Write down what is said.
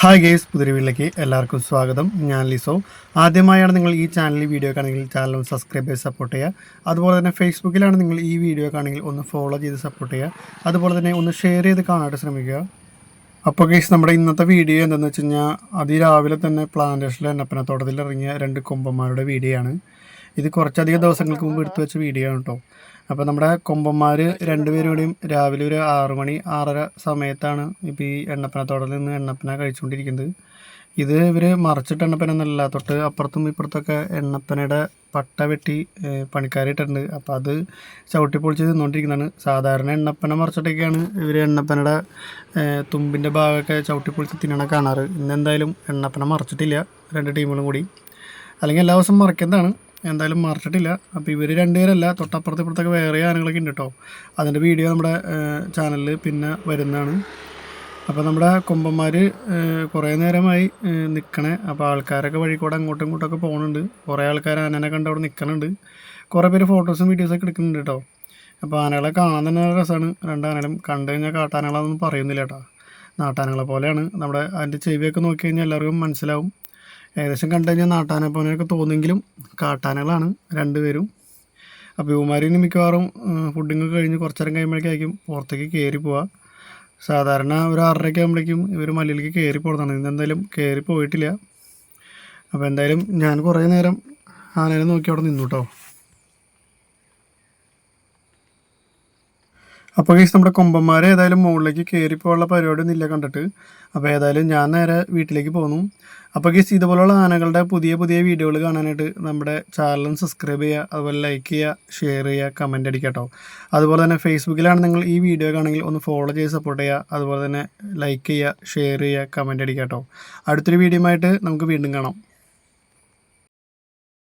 Hi guys പുതിയ വീട്ടിലേക്ക് എല്ലാവർക്കും സ്വാഗതം. ഞാൻ ലിസോ. ആദ്യമായാണ് നിങ്ങൾ ഈ ചാനലിൽ വീഡിയോ കാണുമെങ്കിൽ ചാനൽ ഒന്ന് സബ്സ്ക്രൈബ് ചെയ്ത് സപ്പോർട്ട് ചെയ്യുക. അതുപോലെ തന്നെ ഫേസ്ബുക്കിലാണ് നിങ്ങൾ ഈ വീഡിയോ കാണുമെങ്കിൽ ഒന്ന് ഫോളോ ചെയ്ത് സപ്പോർട്ട് ചെയ്യുക. അതുപോലെ തന്നെ ഒന്ന് ഷെയർ ചെയ്ത് കാണാനായിട്ട് ശ്രമിക്കുക. അപ്പോൾ ഗേസ് നമ്മുടെ ഇന്നത്തെ വീഡിയോ എന്താണെന്ന് വെച്ച് കഴിഞ്ഞാൽ അതിരാവിലെ തന്നെ പ്ലാന്റേഷനിലെ എന്നപ്പന ഇറങ്ങിയ രണ്ട് കൊമ്പന്മാരുടെ വീഡിയോ ആണ്. ഇത് കുറച്ചധികം ദിവസങ്ങൾക്ക് മുമ്പ് എടുത്തു വെച്ച വീഡിയോ ആണ് കേട്ടോ അപ്പോൾ നമ്മുടെ കൊമ്പന്മാർ രണ്ടുപേരും കൂടിയും രാവിലെ ഒരു ആറു മണി ആറര സമയത്താണ് ഇപ്പോൾ ഈ എണ്ണപ്പനത്തോട്ടത്തിൽ നിന്ന് എണ്ണപ്പന കഴിച്ചുകൊണ്ടിരിക്കുന്നത്. ഇത് ഇവർ മറച്ചിട്ട് എണ്ണപ്പന എന്നല്ല തൊട്ട് അപ്പുറത്തും ഇപ്പുറത്തൊക്കെ എണ്ണപ്പനയുടെ പട്ട വെട്ടി പണിക്കാരിട്ടുണ്ട് അപ്പോൾ അത് ചവിട്ടി പൊളിച്ച് തിന്നുകൊണ്ടിരിക്കുന്നതാണ് സാധാരണ എണ്ണപ്പന മറച്ചിട്ടൊക്കെയാണ് ഇവർ എണ്ണപ്പനയുടെ തുമ്പിന്റെ ഭാഗമൊക്കെ ചവിട്ടി പൊളിച്ച് തിന്നണ കാണാറ്. ഇന്ന് എന്തായാലും എണ്ണപ്പന മറച്ചിട്ടില്ല രണ്ട് ടീമുകളും കൂടി. അല്ലെങ്കിൽ എല്ലാ ദിവസവും മറിക്കുന്നതാണ്. എന്തായാലും മറിച്ചിട്ടില്ല. അപ്പോൾ ഇവർ രണ്ടുപേരല്ല തൊട്ടപ്പുറത്ത് ഇപ്പുറത്തൊക്കെ വേറെ ആനകളൊക്കെ ഉണ്ട് കേട്ടോ അതിന്റെ വീഡിയോ നമ്മുടെ ചാനലിൽ പിന്നെ വരുന്നതാണ്. അപ്പോൾ നമ്മുടെ കൊമ്പന്മാർ കുറേ നേരമായി നിൽക്കണേ അപ്പോൾ ആൾക്കാരൊക്കെ വഴി കൂടെ അങ്ങോട്ടും ഇങ്ങോട്ടൊക്കെ പോകുന്നുണ്ട് കുറേ ആൾക്കാർ ആനനെ കണ്ട് അവിടെ നിൽക്കുന്നുണ്ട് കുറേ പേര് ഫോട്ടോസും വീഡിയോസൊക്കെ എടുക്കുന്നുണ്ട് കേട്ടോ അപ്പോൾ ആനകളെ കാണാൻ തന്നെ രസമാണ് രണ്ടാനകളും കണ്ടു കഴിഞ്ഞാൽ കാട്ടാനകളൊന്നും പറയുന്നില്ല കേട്ടോ നാട്ടാനകളെ പോലെയാണ്. നമ്മുടെ അതിന്റെ ചെവിയൊക്കെ നോക്കി കഴിഞ്ഞാൽ എല്ലാവർക്കും മനസ്സിലാവും. ഏകദേശം കണ്ടു കഴിഞ്ഞാൽ നാട്ടാനെ പോലെയൊക്കെ തോന്നുമെങ്കിലും കാട്ടാനകളാണ് രണ്ടുപേരും. അപ്പോൾ ഇവന്മാരിന് മിക്കവാറും ഫുഡിങ് കഴിഞ്ഞ് കുറച്ച് നേരം കഴിയുമ്പോഴേക്കായിരിക്കും പുറത്തേക്ക് കയറി പോവുക സാധാരണ ഒരു ആറരയ്ക്ക് ആകുമ്പോഴേക്കും ഇവർ മലയിലേക്ക് കയറി പോകുന്നതാണ് ഇന്ന് എന്തായാലും കയറി പോയിട്ടില്ല. അപ്പോൾ എന്തായാലും ഞാൻ കുറേ നേരം ആനേനെ നോക്കി അവിടെ നിന്നു കേട്ടോ അപ്പോൾ കേസ് നമ്മുടെ കൊമ്പന്മാർ ഏതായാലും മുകളിലേക്ക് കയറി പോകാനുള്ള പരിപാടി ഇല്ല കണ്ടിട്ട്. അപ്പോൾ ഏതായാലും ഞാൻ നേരെ വീട്ടിലേക്ക് പോന്നു. അപ്പോൾ കേസ് ഇതുപോലുള്ള ആനകളുടെ പുതിയ പുതിയ വീഡിയോകൾ കാണാനായിട്ട് നമ്മുടെ ചാനലും സബ്സ്ക്രൈബ് ചെയ്യുക അതുപോലെ ലൈക്ക് ചെയ്യുക ഷെയർ ചെയ്യുക കമന്റ് അടിക്കുക കേട്ടോ അതുപോലെ തന്നെ ഫേസ്ബുക്കിലാണ് നിങ്ങൾ ഈ വീഡിയോ കാണെങ്കിൽ ഒന്ന് ഫോളോ ചെയ്ത് സപ്പോർട്ട് ചെയ്യുക അതുപോലെ തന്നെ ലൈക്ക് ചെയ്യുക ഷെയർ ചെയ്യുക കമന്റ് അടിക്കുക കേട്ടോ അടുത്തൊരു വീഡിയോ ആയിട്ട് നമുക്ക് വീണ്ടും കാണാം.